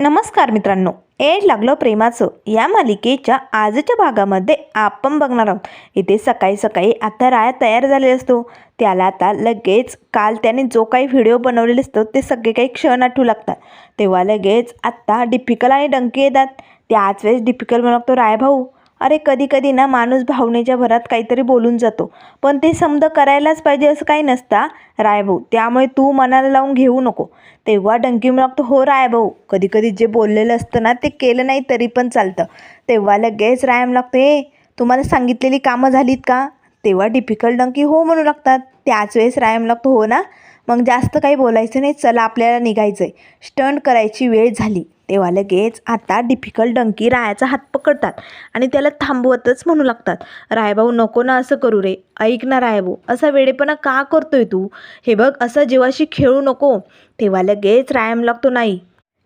नमस्कार मित्रांनो. एड लागलं प्रेमाचं या मालिकेच्या आजच्या भागामध्ये आपण बघणार आहोत. इथे सकाळी सकाळी आता राया तयार झालेला असतो. त्याला आता लगेच काल त्याने जो काही व्हिडिओ बनवलेले असतो ते सगळे काही क्षण आठवू लागतात. तेव्हा लगेच आत्ता डिफिकल आणि डंकी येतात. त्याच वेळेस डिफिकल म्हणतो राय भाऊ अरे कधी कधी ना माणूस भावनेच्या भरात काहीतरी बोलून जातो. पण ते समद करायलाच पाहिजे असं काही नसता रायभाऊ. त्यामुळे तू मनाला लावून घेऊ नको. तेव्हा डंकी लागतो हो रायभाऊ. कधी कधी जे बोललेलं असतं ना ते केलं नाही तरी पण चालतं. तेव्हा लगेच रायम लागतो ए तुम्हाला सांगितलेली कामं झालीत का? तेव्हा डिफिकल्ट डंकी हो म्हणू लागतात. त्याच वेळेस रायम लागतो हो ना मग जास्त काही बोलायचं नाही चला आपल्याला निघायचं आहे स्टंट करायची वेळ झाली. तेव्हा लगेच आता डिफिकल्ट डंकी रायाचा हात पकडतात आणि त्याला थांबवतच म्हणू लागतात. रायभाऊ नको ना असं करू रे. ऐक ना रायभाऊ असा वेडेपणा का करतोय तू? हे बघ असं जीवाशी खेळू नको. तेव्हा लगेच रायम लागतो नाही.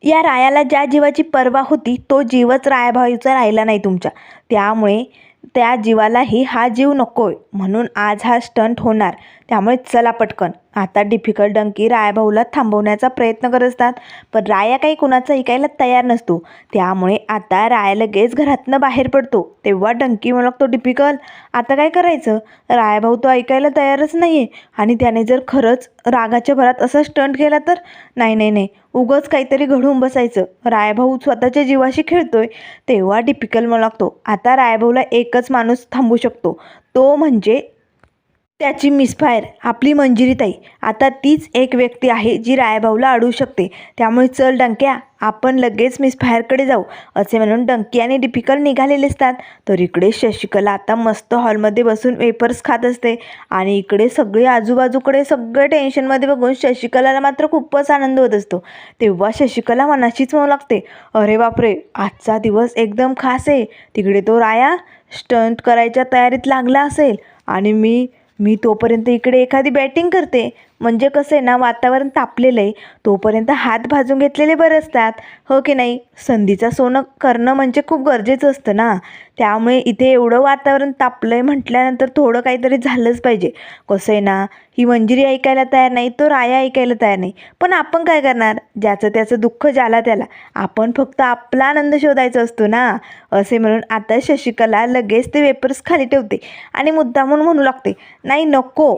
या रायाला ज्या जीवाची पर्वा होती तो जीवच रायाभाऊचा राहिला नाही तुमच्या. त्यामुळे त्या जीवालाही हा जीव नकोय. म्हणून आज हा स्टंट होणार. त्यामुळे चला पटकन. आता डिफिकल्ट डंकी रायाभाऊला थांबवण्याचा प्रयत्न करत असतात पण राया काही कुणाचं ऐकायला तयार नसतो. त्यामुळे आता राया लगेच घरातनं बाहेर पडतो. तेव्हा डंकी म्हणतो डिफिकल्ट आता काय करायचं? रायाभाऊ तो ऐकायला तयारच नाही आहे आणि त्याने जर खरंच रागाच्या भरात असा स्टंट केला तर? नाही नाही नाही उगंच काहीतरी घडून बसायचं. रायभाऊ स्वतःच्या जीवाशी खेळतोय. तेव्हा डिफिकल्ट मला लागतो आता रायभाऊला एकच माणूस थांबू शकतो. तो म्हणजे त्याची मिसफायर आपली मंजिरीताई. आता तीच एक व्यक्ती आहे जी रायभाऊला अडवू शकते. त्यामुळे चल डंक्या आपण लगेच मिसफायरकडे जाऊ असे म्हणून डंकी आणि डिपिकल निघालेले असतात. तर इकडे शशिकला आता मस्त हॉलमध्ये बसून वेपर्स खात असते. आणि इकडे सगळे आजूबाजूकडे सगळे टेन्शनमध्ये बघून शशिकलाला मात्र खूपच आनंद होत असतो. तेव्हा शशिकला मनाशीच म्हणू लागते अरे बापरे आजचा दिवस एकदम खास आहे. तिकडे तो राया स्टंट करायच्या तयारीत लागला असेल. आणि मी मी तोपर्यंत इकडे एखादी बॅटिंग करते. म्हणजे कसं आहे ना वातावरण तापलेलं आहे तोपर्यंत हात भाजून घेतलेले बरे असतात. हो की नाही? संधीचा सोनं करणं म्हणजे खूप गरजेचं असतं ना. त्यामुळे इथे एवढं वातावरण तापलं आहे म्हटल्यानंतर थोडं काहीतरी झालंच पाहिजे. कसं आहे ना ही मंजिरी ऐकायला तयार नाही तो राया ऐकायला तयार नाही. पण आपण काय करणार? ज्याचं त्याचं दुःख ज्याला त्याला. आपण फक्त आपला आनंद शोधायचा असतो ना. असे म्हणून आता शशिकला लगेच ते वेपर्स खाली ठेवते आणि मुद्दामून म्हणू लागते नाही नको.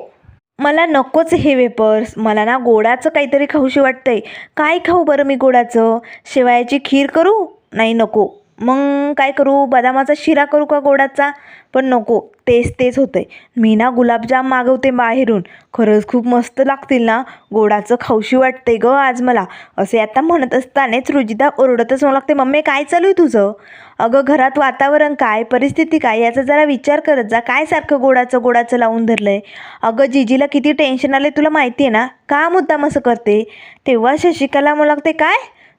मला नकोच हे वेपर्स. मला ना गोडाचं काहीतरी खाऊशी वाटतंय. काय खाऊ बरं मी गोडाचं? शेवयाची खीर करू? नाही नको. मग काय करू? बदामाचा शिरा करू का गोडाचा? पण नको तेच तेच होतं आहे मी ना गुलाबजाम मागवते बाहेरून. खरंच खूप मस्त लागतील ना? गोडाचं खाऊशी वाटते ग आज मला. असे आता म्हणत असतानाच रुजिता ओरडतच म्हणू लागते मम्मी काय चालू आहे तुझं? अगं घरात वातावरण काय? परिस्थिती काय? याचा जरा विचार करत जा. काय सारखं गोडाचं गोडाचं लावून धरलं आहे अगं जिजीला किती टेन्शन आले तुला माहिती आहे ना? का मुद्दाम असं करते? तेव्हा शशिकला मला लागते काय?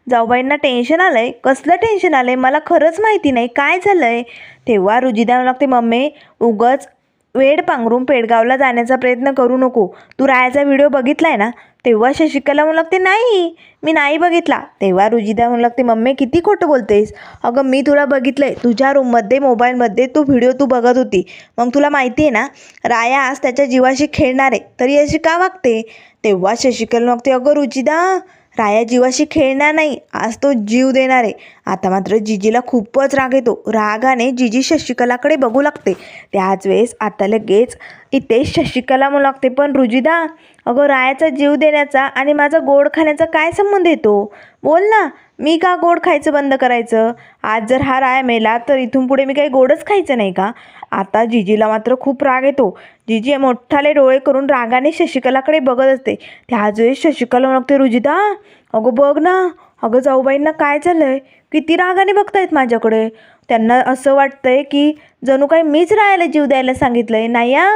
जाऊबाईंना टेन्शन आलं आहे कसलं टेन्शन आलं आहे मला खरंच माहिती नाही. काय झालं आहे तेव्हा रुजिदा लागते मम्मी उगच वेड पांघरून पेडगावला जाण्याचा प्रयत्न करू नको. तू रायाचा व्हिडिओ बघितला आहे ना? तेव्हा शशिकला म्हणू लागते नाही मी नाही बघितला. तेव्हा रुजिदा म्हणू लागते मम्मी किती खोटं बोलतेस? अगं मी तुला बघितलं आहे तुझ्या रूममध्ये मोबाईलमध्ये तो व्हिडिओ तू बघत होती. मग तुला माहिती आहे ना राया आज त्याच्या जीवाशी खेळणार आहे. तरी अशी का वागते? तेव्हा शशिकला लागते अगं रुजिदा राया जीवाशी खेळणार नाही आज तो जीव देणार आहे. आता मात्र जिजीला खूपच राग येतो. रागाने जिजी शशिकलाकडे बघू लागते. त्याच वेळेस आता लगेच इथे शशिकला म्हणू लागते पण रुजिदा अगं रायाचा जीव देण्याचा आणि माझा गोड खाण्याचा काय संबंध येतो? बोल ना. मी का गोड खायचं बंद करायचं? आज जर हा राया मेला तर इथून पुढे मी काही गोडच खायचं नाही का? आता जिजीला मात्र खूप राग येतो. जिजी मोठाले डोळे करून रागाने शशिकलाकडे बघत असते. त्याच वेळेस शशिकला म्हणते रुजिता? अगं बघ ना. अगं जाऊबाईंना काय झालं आहे किती रागाने बघतायत माझ्याकडे. त्यांना असं वाटतंय की जणू काही मीच राहायला जीव द्यायला सांगितलं आहे नाही या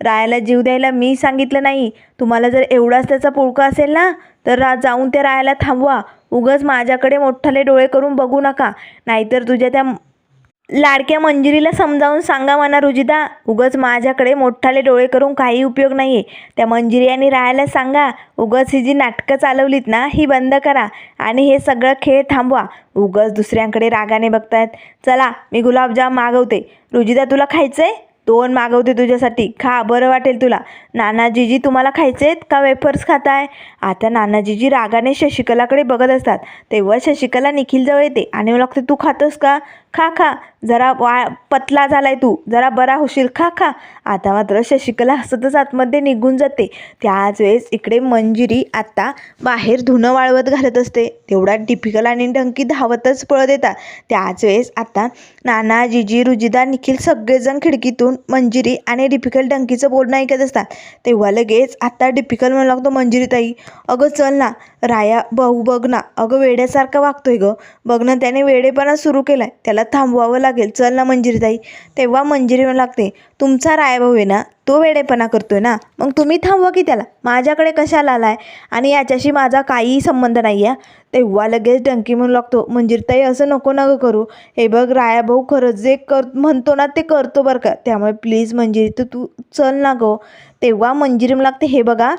रायाला जीव द्यायला मी सांगितलं नाही. तुम्हाला जर एवढाच त्याचा पुळका असेल ना तर रा जाऊन त्या रायाला थांबवा. उगच माझ्याकडे मोठाले डोळे करून बघू नका. नाहीतर तुझ्या त्या लाडक्या मंजिरीला समजावून सांगा म्हणा रुजिदा उगच माझ्याकडे मोठाले डोळे करून काही उपयोग नाही आहे त्या मंजिरी आणि राहायला सांगा उगच ही जी नाटकं चालवलीत ना ही बंद करा आणि हे सगळं खेळ थांबवा. उगच दुसऱ्यांकडे रागाने बघतायत. चला मी गुलाबजाम मागवते. रुजिदा तुला खायचं आहे दोन मागवते तुझ्यासाठी. खा बरं वाटेल तुला. नानाजीजी तुम्हाला खायचे आहेत का वेफर्स खाताय? आता नानाजीजी रागाने शशिकलाकडे बघत असतात. तेव्हा शशिकला निखिलजवळ येते. आणि मला लागते तू खातोस का? खा खा. जरा वा पतला झालाय तू. जरा बरा होशील. खा खा. आता मात्र शशिकला हसतच आतमध्ये निघून जाते. त्याच वेळेस इकडे मंजिरी आता बाहेर धुणं वाळवत घालत असते. तेवढ्यात डिफिकल आणि डंकी धावतच पळत येतात. त्याच वेळेस आता नाना जिजी रुजिदा निखिल सगळेजण खिडकीतून मंजिरी आणि डिपिकल डंकीचं बोलणं ऐकत असतात. तेव्हा लगेच आता डिपिकल म्हणू लागतो मंजिरी ताई अगं चल ना. राया भाऊ बघ ना. अगं वेड्यासारखा वागतोय गं. बघ ना त्याने वेडेपणा सुरू केलाय. त्याला थांबवावं लागेल. चल ना मंजिरीताई. तेव्हा मंजिरी म्हणू लागते तुमचा रायभाऊ आहे ना तो वेडेपणा करतोय ना मग तुम्ही थांबवा की त्याला. माझ्याकडे कशाला आला आहे आणि याच्याशी माझा काहीही संबंध नाही आहे तेव्हा लगेच डंकी म्हणू लागतो मंजिरताई असं नको ना गं करू. हे बघ रायाभाऊ खरंच जे कर म्हणतो ना ते करतो बरं का. त्यामुळे प्लीज मंजिरी तू तू चल ना गं. तेव्हा मंजिरी म्हणू लागते हे बघा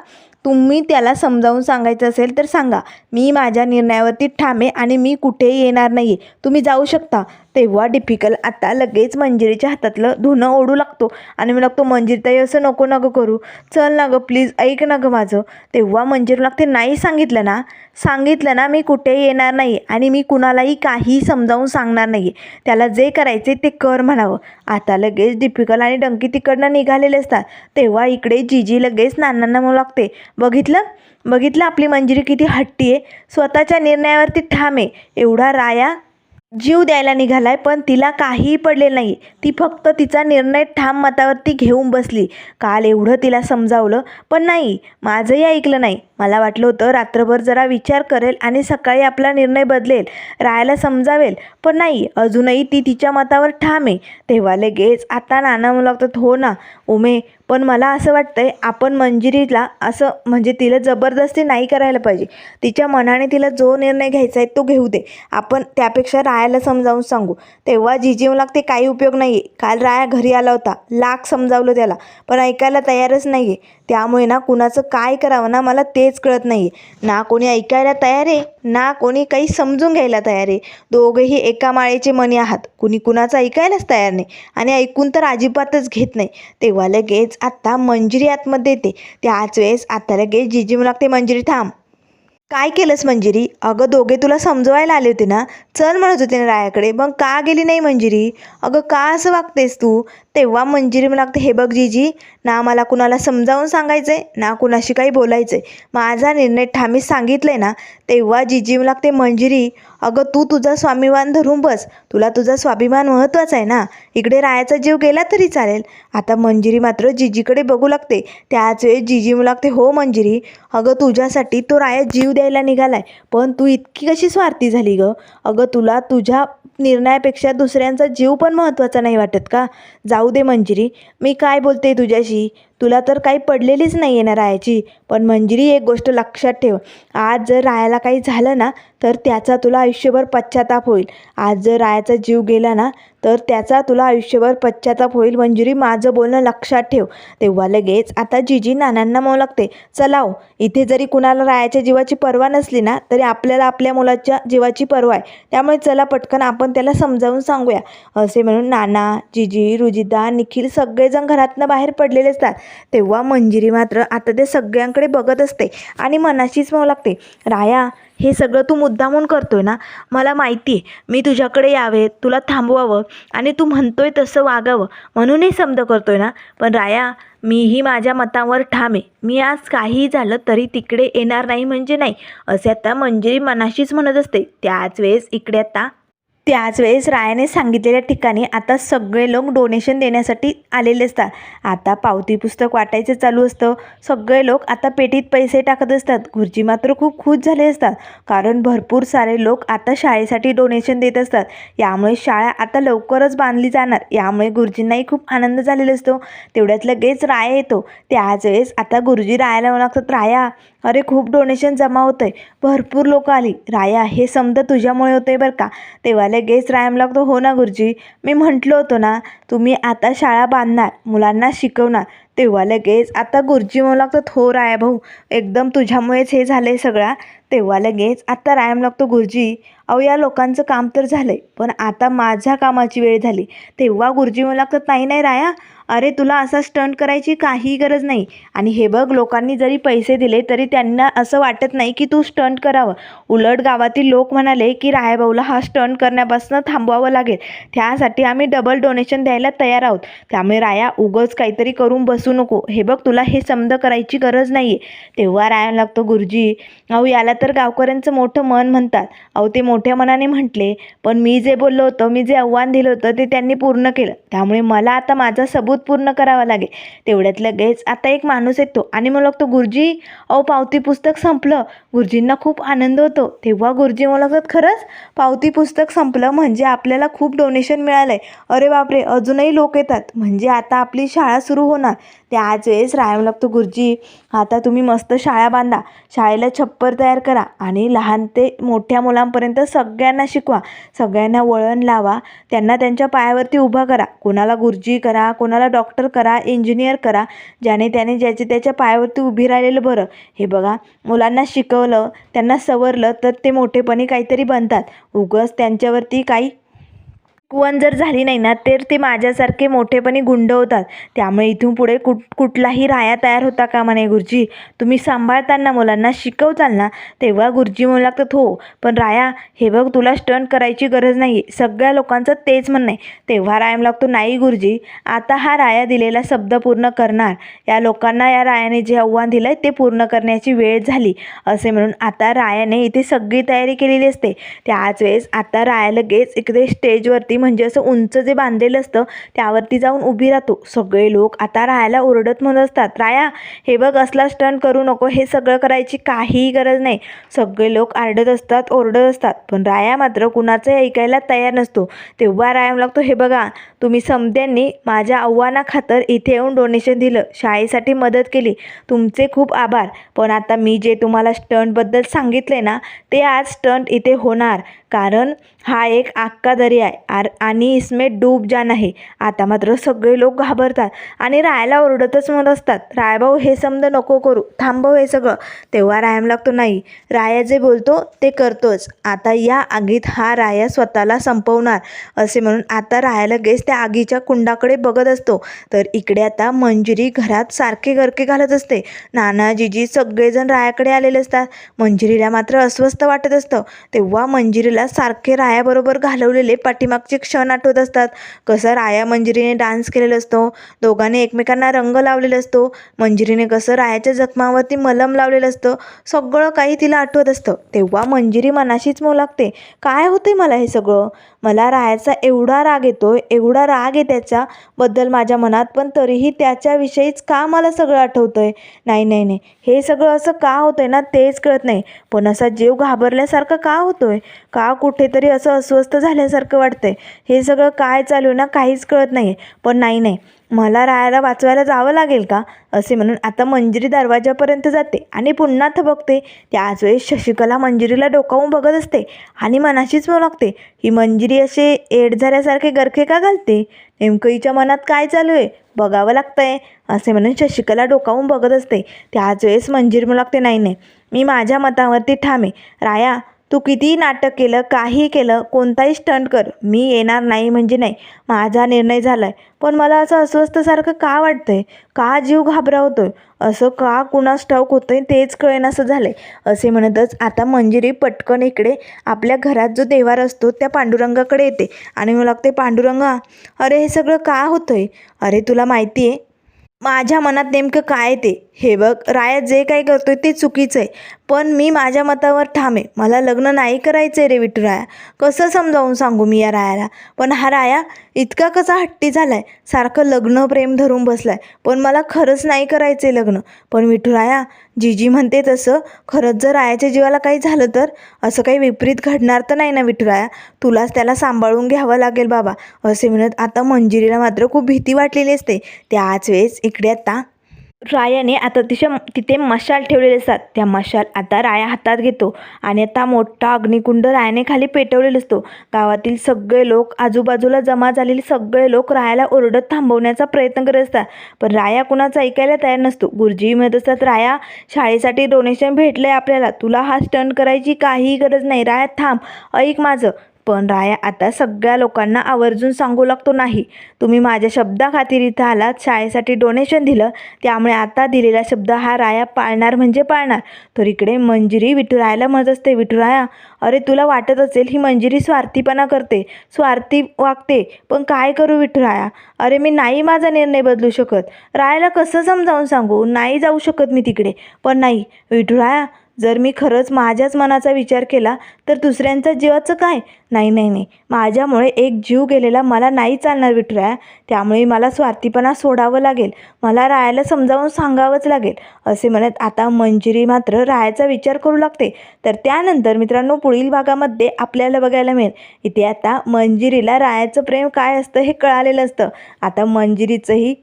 तुम्ही त्याला समजावून सांगायचं असेल तर सांगा. मी माझ्या निर्णयावरती ठामे आणि मी कुठेही येणार नाही आहे तुम्ही जाऊ शकता. तेव्हा डिफिकल आता लगेच मंजिरीच्या हातातलं धुणं ओढू लागतो. आणि मी लागतो मंजिरताई असं नको ना गं करू. चल ना गं प्लीज ऐक ना गं माझं. तेव्हा मंजिरी लागते नाही सांगितलं ना. सांगितलं ना मी कुठेही येणार नाही. आणि मी कुणालाही काही समजावून सांगणार नाही त्याला जे करायचे ते कर म्हणावं. आता लगेच डिफिकल आणि डंकी तिकडनं निघालेले असतात. तेव्हा इकडे जीजी लगेच नानांना म्हणू लागते बघितलं? बघितलं आपली मंजिरी किती हट्टी आहे? स्वतःच्या निर्णयावरती ठाम आहे. एवढा राया जीव द्यायला निघालाय पण तिला काहीही पडलेलं नाही. ती फक्त तिचा निर्णय ठाम मतावरती घेऊन बसली. काल एवढं तिला समजावलं पण नाही माझंही ऐकलं नाही. मला वाटलं होतं रात्रभर जरा विचार करेल आणि सकाळी आपला निर्णय बदलेल रायाला समजावेल. पण नाही अजूनही ती तिच्या मतावर ठाम आहे. तेव्हा लगेच आता नाना म्हणू हो ना. उमे पण मला असं वाटतं आहे आपण मंजिरीला असं म्हणजे तिला जबरदस्ती नाही करायला पाहिजे. तिच्या मनाने तिला जो निर्णय घ्यायचा आहे तो घेऊ दे. आपण त्यापेक्षा रायाला समजावून सांगू. तेव्हा जिजीव लागते काही उपयोग नाही आहे काल राया घरी आला होता. लाख समजावलं त्याला. पण ऐकायला तयारच नाही आहे त्यामुळे ना कुणाचं काय करावं ना मला तेच कळत नाही आहे ना कोणी ऐकायला तयार आहे ना कोणी काही समजून घ्यायला तयार आहे. दोघेही एका माळेचे मनी आहात. कुणी कुणाचं ऐकायलाच तयार नाही. आणि ऐकून तर अजिबातच घेत नाही. तेव्हा लगेच आत्ता मंजिरी आतमध्ये येते त्याच वेळेस आत्ता लगेच जिजी म्हणू लागते मंजिरी थांब. काय केलंस मंजिरी? अगं दोघे तुला समजवायला आले होते ना? चल म्हणत होते ना रायाकडे. मग का गेली नाही मंजिरी? अगं का असं वागतेस तू? तेव्हा मंजिरी मला लागते हे बघ जीजी ना मला कुणाला समजावून सांगायचं आहे ना कुणाशी काही बोलायचं आहे माझा निर्णय ठामी सांगितलं आहे ना. तेव्हा जीजी मला लागते मंजिरी अगं तू तुझा स्वाभिमान धरून बस. तुला तुझा स्वाभिमान महत्त्वाचा आहे ना. इकडे रायाचा जीव गेला तरी चालेल. आता मंजिरी मात्र जिजीकडे बघू लागते. त्याच वेळेस जिजी मला लागते हो मंजिरी अगं तुझ्यासाठी तो राया जीव द्यायला निघालाय. पण तू इतकी कशी स्वार्थी झाली गं? अगं तुला तुझ्या निर्णयापेक्षा दुसऱ्यांचा जीव पण महत्त्वाचा नाही वाटत का? जाऊ दे मंजिरी मी काय बोलते तुझ्याशी? तुला तर काही पडलेलीच नाही आहे ना रायाची पण मंजिरी एक गोष्ट लक्षात ठेव. आज जर रायाला काही झालं ना तर त्याचा तुला आयुष्यभर पश्चाताप होईल. आज जर रायाचा जीव गेला ना तर त्याचा तुला आयुष्यभर पश्चाताप होईल. मंजिरी माझं बोलणं लक्षात ठेव. तेव्हा लगेच आता जिजी नानांना म्हणू लागते. चलाव हो, इथे जरी कुणाला रायाच्या जीवाची पर्वा नसली ना तरी आपल्याला आपल्या मुलाच्या जीवाची पर्वा आहे. त्यामुळे चला पटकन आपण त्याला समजावून सांगूया. असे म्हणून नाना जिजी रुजिदा निखिल सगळेजण घरातनं बाहेर पडलेले असतात. तेव्हा मंजिरी मात्र आता ते सगळ्यांकडे बघत असते आणि मनाशीच म्हणू लागते. राया हे सगळं तू मुद्दामून करतोय ना? मला माहिती आहे. मी तुझ्याकडे यावे तुला थांबवावं आणि तू म्हणतोय तसं वागावं म्हणून हे करतो करतोय ना? पण राया मीही माझ्या मतावर ठाम आहे. मी आज काहीही झालं तरी तिकडे येणार नाही म्हणजे नाही. असे आता मंजिरी मनाशीच म्हणत असते. त्याच वेळेस इकडे आता त्याच वेळेस रायाने सांगितलेल्या ठिकाणी आता सगळे लोक डोनेशन देण्यासाठी आलेले असतात. आता पावती पुस्तक वाटायचं चालू असतं. सगळे लोक आता पेटीत पैसे टाकत असतात. गुरुजी मात्र खूप खुश झाले असतात. कारण भरपूर सारे लोक आता शाळेसाठी डोनेशन देत असतात. यामुळे शाळा आता लवकरच बांधली जाणार. यामुळे गुरुजींनाही खूप आनंद झालेला असतो. तेवढ्यात लगेच राया येतो. त्याच वेळेस आता गुरुजी रायाला म्हणू लागतात राया अरे खूप डोनेशन जमा होतं आहे भरपूर लोक आली. राया हे समजा तुझ्यामुळे होतं आहे बरं का? तेव्हा लगेच रायम लागतो हो ना गुरुजी मी म्हटलं होतं ना तुम्ही आता शाळा बांधणार मुलांना शिकवणार तेव्हा लगेच आता गुरुजी म्हणू लागतात हो राया भाऊ एकदम तुझ्यामुळेच हे झालं आहे सगळा. तेव्हा लगेच आता रायम लागतो गुरुजी अहो या लोकांचं काम तर झालं आहे पण आता माझ्या कामाची वेळ झाली. तेव्हा गुरुजी म्हणू लागतात नाही नाही राया अरे तुला असा स्टंट करायची काहीही गरज नाही. आणि हे बघ लोकांनी जरी पैसे दिले तरी त्यांना असं वाटत नाही की तू स्टंट करावं. उलट गावातील लोक म्हणाले की रायभाऊला हा स्टंट करण्यापासून थांबवावं लागेल. त्यासाठी आम्ही डबल डोनेशन द्यायला तयार आहोत. त्यामुळे राया उगच काहीतरी करून बसू नको. हे बघ तुला हे समज करायची गरज नाही आहे तेव्हा राया लागतो गुरुजी अहो याला तर गावकऱ्यांचं मोठं मन म्हणतात. अहो ते मोठ्या मनाने म्हटले पण मी जे बोललो होतो मी जे आव्हान दिलं होतं ते त्यांनी पूर्ण केलं. त्यामुळे मला आता माझा सबूत पूर्ण करावा लागेल. तेवढ्यात लगेच आता एक माणूस येतो आणि मला लागतो गुरुजी अहो पावती पुस्तक संपलं. गुरुजींना खूप आनंद होतो. तेव्हा गुरुजी मला लागतात खरंच पावती पुस्तक संपलं म्हणजे आपल्याला खूप डोनेशन मिळालं आहे अरे बापरे अजूनही लोक येतात. म्हणजे आता आपली शाळा सुरू होणार. त्याच वेळेस राहावं लागतो गुरुजी. आता तुम्ही मस्त शाळा बांधा. शाळेला छप्पर तयार करा आणि लहान ते मोठ्या मुलांपर्यंत सगळ्यांना शिकवा. सगळ्यांना वळण लावा. त्यांना त्यांच्या पायावरती उभा करा. कोणाला गुरुजी करा कोणाला डॉक्टर करा इंजिनियर करा ज्याने त्याने ज्याचे त्याच्या पायावरती उभी राहिलेलं बरं. हे बघा मुलांना शिकवलं त्यांना सवरलं तर ते मोठेपणी काहीतरी बनतात. उगस त्यांच्यावरती काही कुवन जर झाली नाही ना तर ते माझ्यासारखे मोठेपणी गुंड होतात त्यामुळे इथून पुढे कुठ कुठलाही राया तयार होता का म्हणे गुरुजी. तुम्ही सांभाळताना मुलांना शिकवताल ना तेव्हा गुरुजी म्हणू लागतात हो. पण राया हे बघ तुला स्टंट करायची गरज नाही आहे सगळ्या लोकांचं तेच म्हणणं आहे. तेव्हा राया लागतो नाही गुरुजी आता हा राया दिलेला शब्द पूर्ण करणार. या लोकांना या रायाने जे आव्हान दिलं आहे ते पूर्ण करण्याची वेळ झाली. असे म्हणून आता रायाने इथे सगळी तयारी केलेली असते. त्याच वेळेस आता राया लगेच इकडे स्टेजवरती म्हणजे असं उंच जे बांधलेलं असतं त्यावरती जाऊन उभी राहतो. सगळे लोक आता रायाला ओरडत म्हणत असतात राया हे बघ असला स्टंट करू नको हे सगळं करायची काहीही गरज नाही. सगळे लोक आरडत असतात ओरडत असतात पण राया मात्र कुणाचंही ऐकायला तयार नसतो. तेव्हा राया लागतो हे बघा तुम्ही समध्यांनी माझ्या आव्हानाखातर इथे येऊन डोनेशन दिलं शाळेसाठी मदत केली. तुमचे खूप आभार पण आता मी जे तुम्हाला स्टंटबद्दल सांगितले ना ते आज स्टंट इथे होणार कारण हा एक आक्का दर्या आहे. आर आणि इसमे डूब जाना आहे. आता मात्र सगळे लोक घाबरतात आणि रायाला ओरडतच म्हणत असतात रायभाऊ हे समज नको करू थांबव हे सगळं. तेव्हा रायम लागतो नाही राया जे बोलतो ते करतोच. आता या आगीत हा राया स्वतःला संपवणार. असे म्हणून आता राया लगेच त्या आगीच्या कुंडाकडे बघत असतो. तर इकडे आता मंजिरी घरात सारखे गरके घालत असते. नानाजीजी सगळेजण रायाकडे आलेले असतात. मंजिरीला मात्र अस्वस्थ वाटत असतं. तेव्हा मंजिरीला सारखे रायाबरोबर घालवलेले पाठीमागचे क्षण आठवत असतात. कसं राया मंजिरीने डान्स केलेला असतो. दोघांनी एकमेकांना रंग लावलेला असतो. मंजिरीने कसं रायाच्या जखमावरती मलम लावलेलं असतं. सगळं काही तिला आठवत असतं. तेव्हा मंजिरी मनाशीच मऊ लागते. काय होते मला हे सगळं? मला रायाचा एवढा राग येतो एवढा राग आहे त्याच्याबद्दल माझ्या मनात पण तरीही त्याच्याविषयीच का मला सगळं आठवतं आहे नाही नाही नाही. हे सगळं असं का होतं आहे ना तेच कळत नाही. पण असा जीव घाबरल्यासारखं का होतो आहे का कुठेतरी असं अस्वस्थ झाल्यासारखं वाटतंय? हे सगळं काय चालू आहे ना काहीच कळत नाही पण नाही नाही. मला रायाला वाचवायला जावं लागेल का? असे म्हणून आता मंजिरी दरवाजापर्यंत जाते आणि पुन्हा थबकते त्याच वेळेस शशिकला मंजिरीला डोकावून बघत असते आणि मनाशीच म्हणू लागते ही मंजिरी असे एड झाल्यासारखे गरखे का घालते? नेमकं हिच्या मनात काय चालू आहे? बघावं लागतंय. असे म्हणून शशिकला डोकावून बघत असते. त्याच वेळेस मंजिरी म्हणू लागते नाही नाही. मी माझ्या मतावरती ठाम आहे. राया तू कितीही नाटक केलं काही केलं कोणताही स्टंट कर. मी येणार नाही म्हणजे नाही. माझा निर्णय झाला आहे पण मला असं अस्वस्थसारखं का वाटतं आहे का जीव घाबरावतोय? असं का कुणास ठाऊक होतं आहे तेच कळेनासं आहे असे म्हणतच आता मंजिरी पटकन इकडे. आपल्या घरात जो देवार असतो त्या पांडुरंगाकडे येते. आणि मला लागते पांडुरंगा अरे हे सगळं का होतं आहे अरे तुला माहिती आहे माझ्या मनात नेमकं काय ते? हे बघ राया जे काही करतोय ते चुकीचं आहे. पण मी माझ्या मतावर ठाम आहे. मला लग्न नाही करायचं आहे रे विठुराया. कसं समजावून सांगू मी या रायाला? पण हा राया इतका कसा हट्टी झाला आहे सारखं लग्न प्रेम धरून बसला आहे पण मला खरंच नाही करायचं आहे लग्न. पण विठुराया जीजी म्हणते तसं खरंच जर रायाच्या जीवाला काही झालं तर? असं काही विपरीत घडणार तर नाही ना विठुराया? तुलाच त्याला सांभाळून घ्यावं लागेल बाबा. असे म्हणत आता मंजिरीला मात्र खूप भीती वाटलेली असते. त्याच वेळेस इकडे आता रायाने आता तिच्या तिथे मशाल ठेवलेले असतात. त्या मशाल आता राया हातात घेतो आणि आता मोठा अग्निकुंड रायाने खाली पेटवलेला असतो. गावातील सगळे लोक आजूबाजूला जमा झालेले सगळे लोक रायाला ओरडत थांबवण्याचा प्रयत्न करत असतात. पण राया कुणाचा ऐकायला तयार नसतो. गुरुजी म्हणत असतात राया शाळेसाठी डोनेशन भेटलंय आपल्याला. तुला हा स्टंट करायची काहीही गरज नाही. राया थांब. ऐक माझं. पण राया आता सगळ्या लोकांना आवर्जून सांगू लागतो नाही. तुम्ही माझ्या शब्दाखातीर इथं आलात शाळेसाठी डोनेशन दिलं त्यामुळे आता दिलेला शब्द हा राया पाळणार म्हणजे पाळणार. तर इकडे मंजिरी विठुरायाला म्हणत असते. विठुराया अरे तुला वाटत असेल ही मंजिरी स्वार्थीपणा करते स्वार्थी वागते पण काय करू विठुराया? अरे मी नाही माझा निर्णय बदलू शकत. रायाला कसं समजावून सांगू? नाही जाऊ शकत मी तिकडे. पण नाही विठुराया जर मी खरंच माझ्याच मनाचा विचार केला तर दुसऱ्यांच्या जीवाचं काय? नाही नाही नाही. माझ्यामुळे एक जीव गेलेला मला नाही चालणार विठुराया त्यामुळे मला स्वार्थीपणा सोडावं लागेल. मला रायाला समजावून सांगावंच लागेल. असे म्हणत आता मंजिरी मात्र रायाचा विचार करू लागते. तर त्यानंतर मित्रांनो पुढील भागामध्ये आपल्याला बघायला मिळेल. इथे आता मंजिरीला रायाचं प्रेम काय असतं हे कळालेलं असतं. आता मंजिरीचंही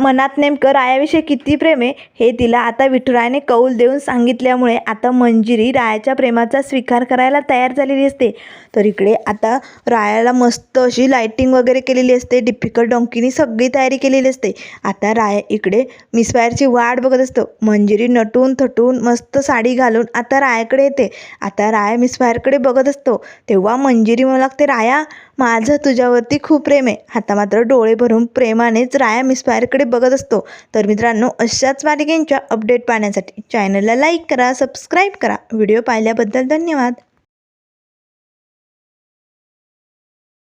मनात नेमकं रायाविषयी किती प्रेम आहे हे तिला आता विठुरायाने कौल देऊन सांगितल्यामुळे आता मंजिरी रायाच्या प्रेमाचा स्वीकार करायला तयार झालेली असते. तर इकडे आता रायाला मस्त अशी लाईटिंग वगैरे केलेली असते डिफिकल्ट डोंकीनी सगळी तयारी केलेली असते. आता राया इकडे मिसफायरची वाट बघत असतो. मंजिरी नटून थटून मस्त साडी घालून आता रायाकडे येते. आता राया मिसफायरकडे बघत असतो. तेव्हा मंजिरी म्हणू लागते राया माझं तुझ्यावरती खूप प्रेम आहे. आता मात्र डोळे भरून प्रेमानेच राया मिसफायरकडे बघत असतो. तर मित्रांनो अशाच मालिकेंच्या अपडेट पाहण्यासाठी चॅनलला लाईक करा सबस्क्राईब करा. व्हिडिओ पाहिल्याबद्दल धन्यवाद.